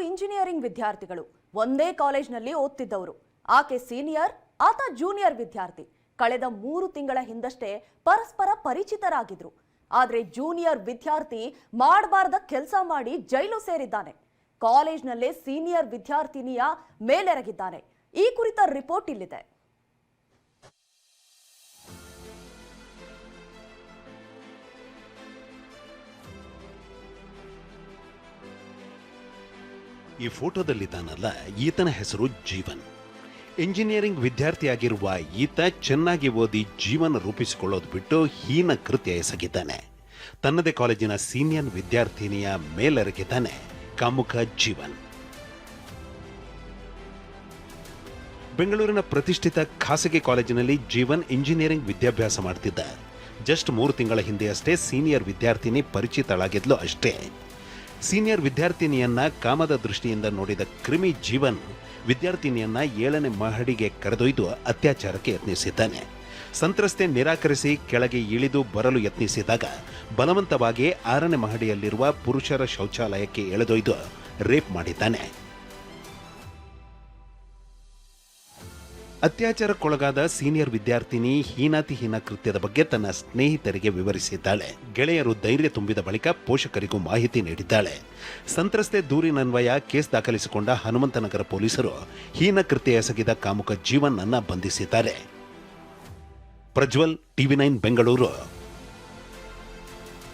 Engineering ವಿದ್ಯಾರ್ಥಿಗಳು ಒಂದೇ ಕಾಲೇಜ್ನಲ್ಲಿ ಓದ್ತಿದ್ದವರು. ಆಕೆ ಸೀನಿಯರ್ ಆತ ಜೂನಿಯರ್ ವಿದ್ಯಾರ್ಥಿ. ಕಳೆದ ಮೂರು ತಿಂಗಳ ಹಿಂದಷ್ಟೇ ಪರಸ್ಪರ ಪರಿಚಿತರಾಗಿದ್ರು. ಆದರೆ ಜೂನಿಯರ್ ವಿದ್ಯಾರ್ಥಿ ಮಾಡಬಾರ್ದ ಕೆಲಸ ಮಾಡಿ ಜೈಲು ಸೇರಿದ್ದಾನೆ. ಕಾಲೇಜ್ನಲ್ಲೇ ಸೀನಿಯರ್ ವಿದ್ಯಾರ್ಥಿನಿಯ ಮೇಲೆರಗಿದ್ದಾನೆ. ಈ ಕುರಿತ ರಿಪೋರ್ಟ್ ಇಲ್ಲಿದೆ. ಈ ಫೋಟೋದಲ್ಲಿದ್ದಾನಲ್ಲ ಈತನ ಹೆಸರು ಜೀವನ್. ಇಂಜಿನಿಯರಿಂಗ್ ವಿದ್ಯಾರ್ಥಿಯಾಗಿರುವ ಈತ ಚೆನ್ನಾಗಿ ಓದಿ ಜೀವನ ರೂಪಿಸಿಕೊಳ್ಳೋದು ಬಿಟ್ಟು ಹೀನ ಕೃತ್ಯ ಎಸಗಿದ್ದಾನೆ. ತನ್ನದೇ ಕಾಲೇಜಿನ ಸೀನಿಯರ್ ವಿದ್ಯಾರ್ಥಿನಿಯ ಮೇಲೆರಗಿದ್ದಾನೆ ಕಾಮುಖ ಜೀವನ್. ಬೆಂಗಳೂರಿನ ಪ್ರತಿಷ್ಠಿತ ಖಾಸಗಿ ಕಾಲೇಜಿನಲ್ಲಿ ಜೀವನ್ ಇಂಜಿನಿಯರಿಂಗ್ ವಿದ್ಯಾಭ್ಯಾಸ ಮಾಡ್ತಿದ್ದ. ಜಸ್ಟ್ ಮೂರು ತಿಂಗಳ ಹಿಂದೆಯಷ್ಟೇ ಸೀನಿಯರ್ ವಿದ್ಯಾರ್ಥಿನಿ ಪರಿಚಿತಳಾಗಿದ್ಲು ಅಷ್ಟೇ. ಸೀನಿಯರ್ ವಿದ್ಯಾರ್ಥಿನಿಯನ್ನ ಕಾಮದ ದೃಷ್ಟಿಯಿಂದ ನೋಡಿದ ಕ್ರಿಮಿ ಜೀವನ್ ವಿದ್ಯಾರ್ಥಿನಿಯನ್ನ ಏಳನೇ ಮಹಡಿಗೆ ಕರೆದೊಯ್ದು ಅತ್ಯಾಚಾರಕ್ಕೆ ಯತ್ನಿಸಿದ್ದಾನೆ. ಸಂತ್ರಸ್ತೆ ನಿರಾಕರಿಸಿ ಕೆಳಗೆ ಇಳಿದು ಬರಲು ಯತ್ನಿಸಿದಾಗ ಬಲವಂತವಾಗಿ ಆರನೇ ಮಹಡಿಯಲ್ಲಿರುವ ಪುರುಷರ ಶೌಚಾಲಯಕ್ಕೆ ಎಳೆದೊಯ್ದು ರೇಪ್ ಮಾಡಿದ್ದಾನೆ. ಅತ್ಯಾಚಾರಕ್ಕೊಳಗಾದ ಸೀನಿಯರ್ ವಿದ್ಯಾರ್ಥಿನಿ ಹೀನಾತಿಹೀನ ಕೃತ್ಯದ ಬಗ್ಗೆ ತನ್ನ ಸ್ನೇಹಿತರಿಗೆ ವಿವರಿಸಿದ್ದಾಳೆ. ಗೆಳೆಯರು ಧೈರ್ಯ ತುಂಬಿದ ಬಳಿಕ ಪೋಷಕರಿಗೂ ಮಾಹಿತಿ ನೀಡಿದ್ದಾಳೆ. ಸಂತ್ರಸ್ತೆ ದೂರಿನನ್ವಯ ಕೇಸ್ ದಾಖಲಿಸಿಕೊಂಡ ಹನುಮಂತನಗರ ಪೊಲೀಸರು ಹೀನ ಕೃತ್ಯ ಎಸಗಿದ ಕಾಮುಕ ಜೀವನ್ ಅನ್ನ ಬಂಧಿಸಿದ್ದಾರೆ. Prajwal, TV nine, Bengaluru.